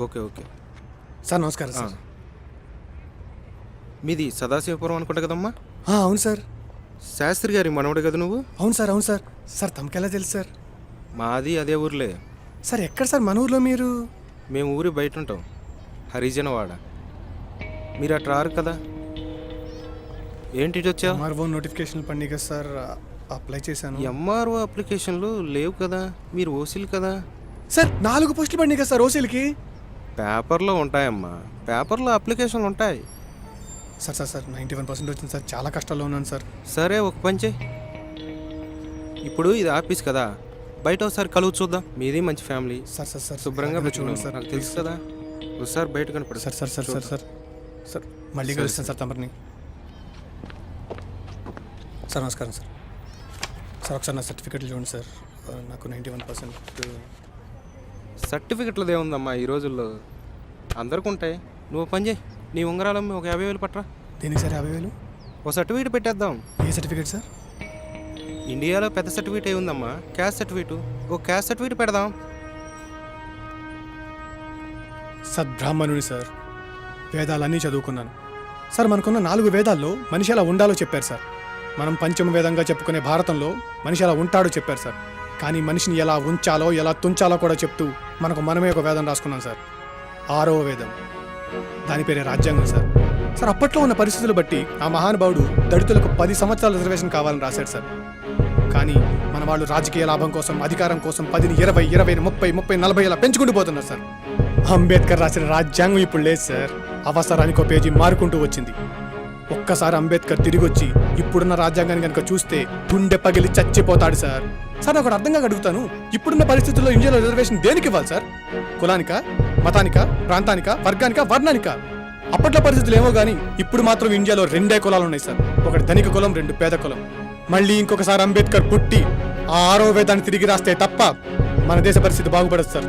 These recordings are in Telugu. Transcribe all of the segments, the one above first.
Okay okay. సార్ నమస్కారం సార్. మీది సదాశివపురం అనుకుంటా కదమ్మా? ఆ, అవును సార్. శాస్త్రి గారి మనవడు కదా నువ్వు? అవును సార్ అవును సార్. సార్ తమకెలా తెలుసు సార్? మాది అదే ఊర్లే. సార్ ఎక్కడ సార్ మన ఊర్లో మీరు? మేము ఊరి బయట ఉంటాం. హరిజనవాడ. మీరు అట్లా రారు కదా. ఏంటి ఇటు వచ్చావు? ఎంఆర్ఓ నోటిఫికేషన్ పండి కదా సార్. అప్లై చేశాను. ఎంఆర్ఓ అప్లికేషన్లు లేవు కదా. మీరు ఓసీలు కదా. సార్ నాలుగు పోస్టులు పండి కదా సార్ ఓసీలకి? పేపర్లో ఉంటాయమ్మా. పేపర్లో అప్లికేషన్లు ఉంటాయి. Sir sir sir ninety one percent వచ్చింది సార్. చాలా కష్టాల్లో ఉన్నాను సార్. సరే ఒక పని చేయి. ఇప్పుడు ఇది ఆఫీస్ కదా. బయట ఒకసారి కలువు చూద్దాం. మీది మంచి ఫ్యామిలీ. సార్ సార్ సార్ శుభ్రంగా చూడండి సార్. నాకు తెలుసు కదా. ఒకసారి బయట కనపడు sir sir sir sir sir. Sir మళ్ళీ కలుస్తాను సార్. తమరిని సార్ నమస్కారం సార్. సార్ ఒకసారి నా సర్టిఫికెట్లు చూడండి సార్. నాకు నైంటీ వన్ పర్సెంట్ సర్టిఫికెట్లు ఏముందమ్మా ఈ రోజుల్లో. అందరికి ఉంటాయి నువ్వు పని చేయి. నీ ఉంగరాలమ్మి ఒక యాభై వేలు పట్టరా. దేనికి సార్ యాభై వేలు? ఒక సర్టిఫికేట్ పెట్టేద్దాం. ఏ సర్టిఫికేట్ సార్? ఇండియాలో పెద్ద సర్టిఫికేట్ ఏ ఉందమ్మా. Caste certificate. ఒక క్యాస్ట్ సర్టిఫికేట్ పెడదాం. సద్బ్రాహ్మణుని సార్. వేదాలన్నీ చదువుకున్నాను. సార్ మనకున్న నాలుగు వేదాల్లో మనిషి ఎలా ఉండాలో చెప్పారు సార్. మనం పంచమ వేదంగా చెప్పుకునే భారతంలో మనిషి ఎలా ఉంటాడో చెప్పారు సార్. కానీ మనిషిని ఎలా ఉంచాలో ఎలా తుంచాలో కూడా చెప్తూ మనకు మనమే ఒక వేదం రాసుకున్నాం సార్. ఆరో వేదం. దాని పేరే రాజ్యాంగం సార్. సార్ అప్పట్లో ఉన్న పరిస్థితులు బట్టి ఆ మహానుభావుడు దళితులకు పది సంవత్సరాల రిజర్వేషన్ కావాలని రాశాడు సార్. కానీ మన వాళ్ళు రాజకీయ లాభం కోసం అధికారం కోసం పదిని ఇరవై ఇరవై ముప్పై ముప్పై నలభై ఇలా పెంచుకుంటూ పోతున్నారు సార్. అంబేద్కర్ రాసిన రాజ్యాంగం ఇప్పుడు లేదు సార్. అవసరానికి ఒక పేజీ మారుకుంటూ వచ్చింది. ఒక్కసారి అంబేద్కర్ తిరిగి వచ్చి ఇప్పుడున్న రాజ్యాంగాన్ని కనుక చూస్తే గుండె పగిలి చచ్చిపోతాడు సార్. సార్ ఒకటి అర్థంగా అడుగుతాను ఇప్పుడున్న పరిస్థితుల్లో ఇండియాలో రిజర్వేషన్ దేనికి ఇవ్వాలి సార్? కులానిక మతానిక ప్రాంతానిక వర్గానిక వర్ణానిక? అప్పట్లో పరిస్థితులు ఏమో కానీ ఇప్పుడు మాత్రం ఇండియాలో రెండే కులాలు ఉన్నాయి సార్. ఒకటి ధనిక కులం రెండు పేద కులం. మళ్ళీ ఇంకొకసారి అంబేద్కర్ పుట్టి ఆ ఆరో వేదాన్ని తిరిగి రాస్తే తప్ప మన దేశ పరిస్థితి బాగుపడదు సార్.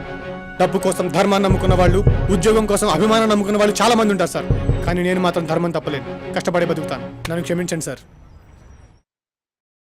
డబ్బు కోసం ధర్మాన్ని నమ్ముకున్న వాళ్ళు ఉద్యోగం కోసం అభిమానం నమ్ముకున్న వాళ్ళు చాలా మంది ఉంటారు సార్. కానీ నేను మాత్రం ధర్మం తప్పలేదు కష్టపడే బతుకుతాను. నన్ను క్షమించండి సార్.